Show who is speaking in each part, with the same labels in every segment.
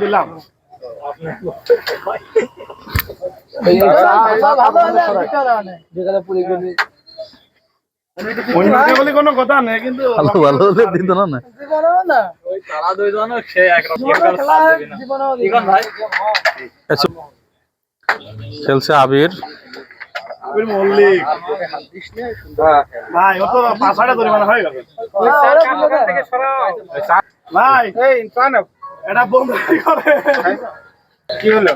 Speaker 1: দিলাম। ওই নাকে বলে কোনো কথা নেই কিন্তু
Speaker 2: ভালো ভালো হলে দিত না না। খেলছে আবির।
Speaker 1: আবির মল্লিক। ভাই ও তো পাঁচ হাজার জরিমানা হয়ে গেল ভাই। এটা বন্ধ করে
Speaker 3: কি হলো?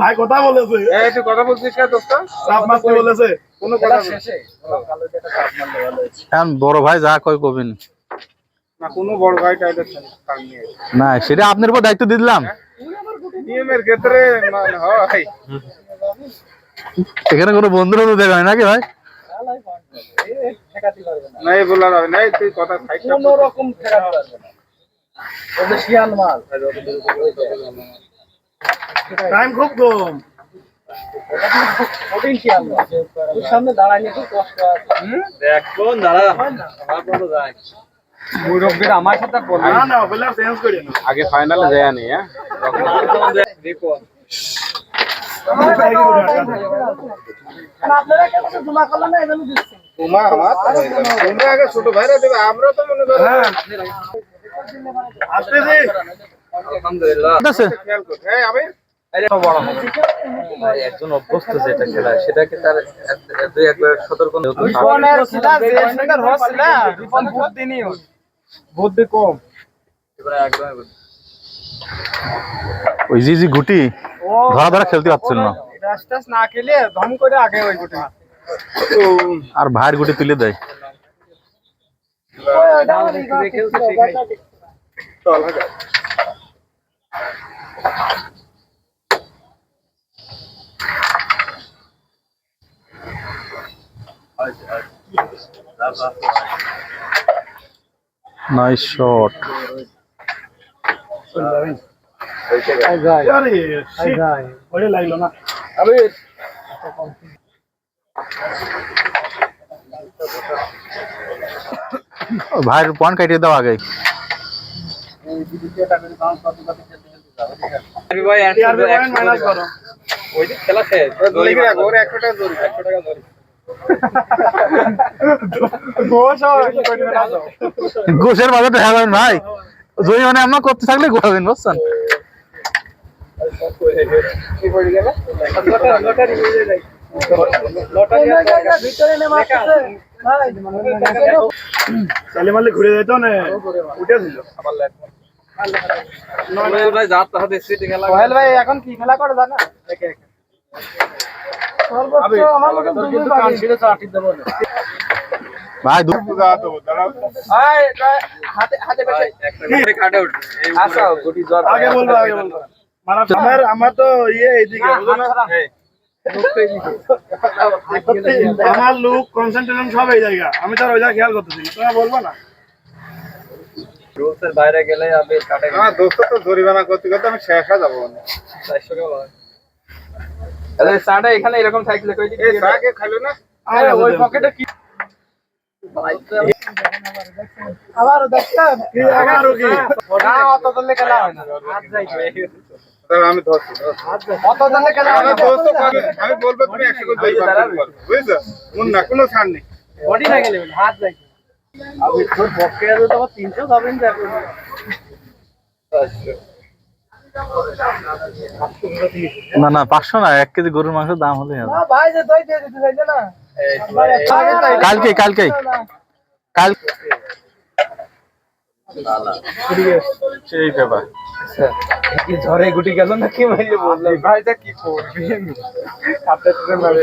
Speaker 1: ভাই কথা বলেছে।
Speaker 3: এই তুই কথা বলছিস কে দোস্ত?
Speaker 1: সাপ মারতে বলেছে।
Speaker 3: কোনো কথা শেষে?
Speaker 2: এখন বড় ভাই যা কয় কবিন।
Speaker 3: না কোনো বড় ভাই
Speaker 2: না সেটা আপনার উপর দায়িত্ব দিলাম।
Speaker 3: নিয়মের ক্ষেত্রে হয়।
Speaker 2: এখানে কোনো বন্ধুরা তো দেখা হয় নাকি ভাই?
Speaker 3: নাই বলার হবে নাই তুই কথা
Speaker 4: কোনো রকম ঠেকাতে পারবে না। শিয়াল মাল
Speaker 1: টাইম খুব কম।
Speaker 4: কঠিন শিয়াল মাল ওর সামনে দাঁড়াইনি খুব কষ্ট আছে।
Speaker 3: মুরব্বীর আমার সাথে বলবি
Speaker 1: না। না প্লেয়ার চেঞ্জ করি না।
Speaker 3: আগে ফাইনালে যায় নি হ্যাঁ? তোমরা আগে ছোট ভাইরা দেবে আমরা তো মনে করো।
Speaker 1: হ্যাঁ
Speaker 5: একজন অভ্যস্ত যেটা খেলা সেটাকে তার দুই একবার সতর্ক
Speaker 4: বুদ্ধি
Speaker 3: কম।
Speaker 2: ওই জি জি গুটি ধরা ধরা খেলতে পারছিল না।
Speaker 4: না খেলে ধম করে আগে ওই গুটি।
Speaker 2: আর ভাইয়ের গুটি তুলে দেয়।
Speaker 3: চল হাজার
Speaker 2: নাইস শট
Speaker 1: আরে shit, ওরে লাগল না
Speaker 2: ভাইয়ের পয়েন্ট কাটিয়ে দাও আগে
Speaker 5: ভাই
Speaker 1: TRP point করো।
Speaker 5: ওই যে খেলা শেষ
Speaker 3: লিখে রাখো ওর একশো টাকা ধরি একশো টাকা ধরি
Speaker 2: গোসের বাজারটা হ্যাঁ ভাই। জয়ী মানে আমরা করতে থাকলে ঘোরাবেন বুঝছেন?
Speaker 1: ঘুরে যেত না। উঠেছিল
Speaker 5: ভাই যার তাহাতে স্মৃতি খেলা
Speaker 4: সোহেল ভাই এখন কি খেলা করে জানা সর্বোচ্চ আমার দুই পারি।
Speaker 2: ভাই দু-
Speaker 4: ভাই, ভাই, হাতে হাতে বেশি
Speaker 5: একটা কাটে উঠবে।
Speaker 4: আচ্ছা গুটি জ্বর
Speaker 1: আগে বলব আগে বলব। আমার আমার তো ইয়ে এইদিকে আমার লুক কনসেন্ট্রেশন সব এই জায়গা। আমি তো আর ওই জায়গা খেয়াল করতেছি তোমরা বলব না?
Speaker 5: রুলসের বাইরে গেলে আপনি কাটে
Speaker 3: আমার দোস্ত তো জরিমানা করতে করতে আমি শেষ হয়ে যাব।
Speaker 5: চারশো টাকা
Speaker 4: আরে সাড়া এখানে এরকম থাকলে কই
Speaker 3: খাইলো না?
Speaker 4: আরে ওই পকেটে কি আবার দেখছেন
Speaker 1: কি কি?
Speaker 4: না অত দলে খেলা হয় না। হাত যাই
Speaker 3: আমি ধরছি
Speaker 4: অত দলে খেলা হয় না।
Speaker 3: দোস্ত আমি বলব তুমি একশো করে বুঝছ? না কোনো ছাড় নেই।
Speaker 4: বডি না গেলে হাত যাই আমি তোর পকেটে আছে তো 300 যাবেন যাবেন
Speaker 2: না না পাঁচশো না এক কেজি গরুর মাংসের দাম হলে
Speaker 4: না ভাই যে দই দিয়ে দিতে চাইছে না।
Speaker 2: কালকে কালকে। কাল সেই ব্যাপার।
Speaker 4: ঝড়ে গুটি গেল না কি বললাম। ভাই এটা কি করবেন। হাতে হবে।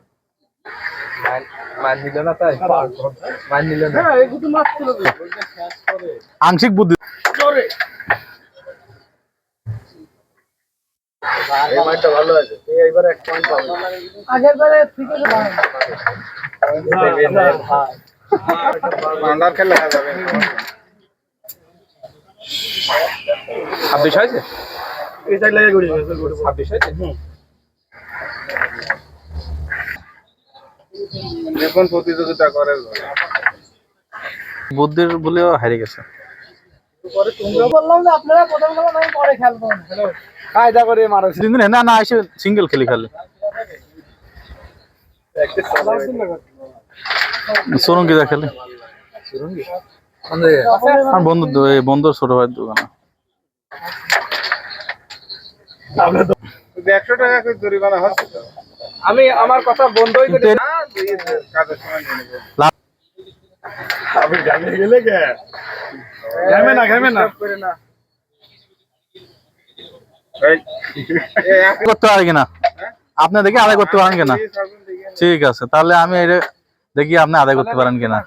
Speaker 2: আংশিক বুদ্ধি।
Speaker 5: ভালো আছে। এই এইবার এক পয়েন্ট পাবে।
Speaker 6: আগের বারে থেকে তো ভালো।
Speaker 3: আন্ডার খেলে যাবে
Speaker 5: ছাব্বিশ হয়েছে? ছাব্বিশ হয়েছে?
Speaker 3: এখন প্রতিযোগিতা করে
Speaker 2: বুদ্ধির বলেও হারিয়ে গেছে।
Speaker 6: তোমরা বললাম যে আপনারা প্রথম খেলা
Speaker 2: না না এসে সিঙ্গেল সোরঙ্গি দা বন্ধু বন্ধুর ছোট ভাইয়ের দোকানে।
Speaker 3: একশো টাকা জরিমানা হচ্ছে
Speaker 4: আমি আমার কথা বন্ধই
Speaker 1: আপনি গেলে কে ঘামে না ঘামে না
Speaker 2: করতে পারি কিনা? আপনি দেখি আদায় করতে পারেন কিনা। ঠিক আছে তাহলে আমি এটা দেখি আপনি আদায় করতে পারেন কিনা।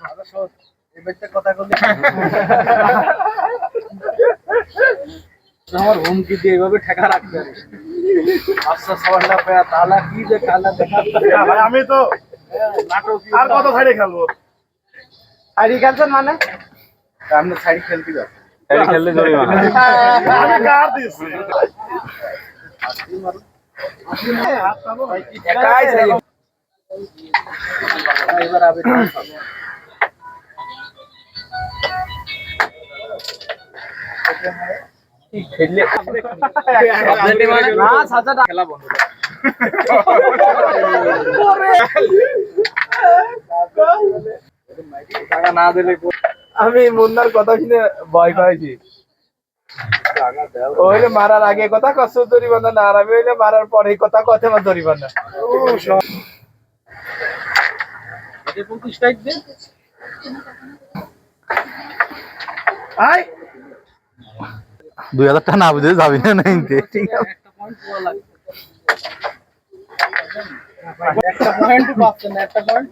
Speaker 4: আমার হুমকি দিয়ে এইভাবে ঠেকা রাখতে হবে। আচ্ছা সবাইটা পেয়া কি যে কালা দেখা
Speaker 1: আমি তো আর কত সাইডে খেলব?
Speaker 4: সাইডি খেলছেন মানে? আপনি সাইডি খেলতে যান
Speaker 2: এটা খেললে জরিমানা
Speaker 1: আমি কার দিচ্ছি
Speaker 4: একাই সাইডি। এবার আবেদন খেললে না সাজাটা খেলা বন্ধ। টাকা না দিলে আমি মুন্নার কথা শুনে ভয় পাইছি। ও হইলে মারার আগে কথা কষ্ট জরিমানা না আর আমি হইলে মারার পরে কথা কথা আমার জরিমানা।
Speaker 1: আই
Speaker 2: দুই হাজার টাকা না বুঝে যাবি না ঠিক আছে
Speaker 6: একটা পয়েন্ট পাচ্ছেন একটা পয়েন্ট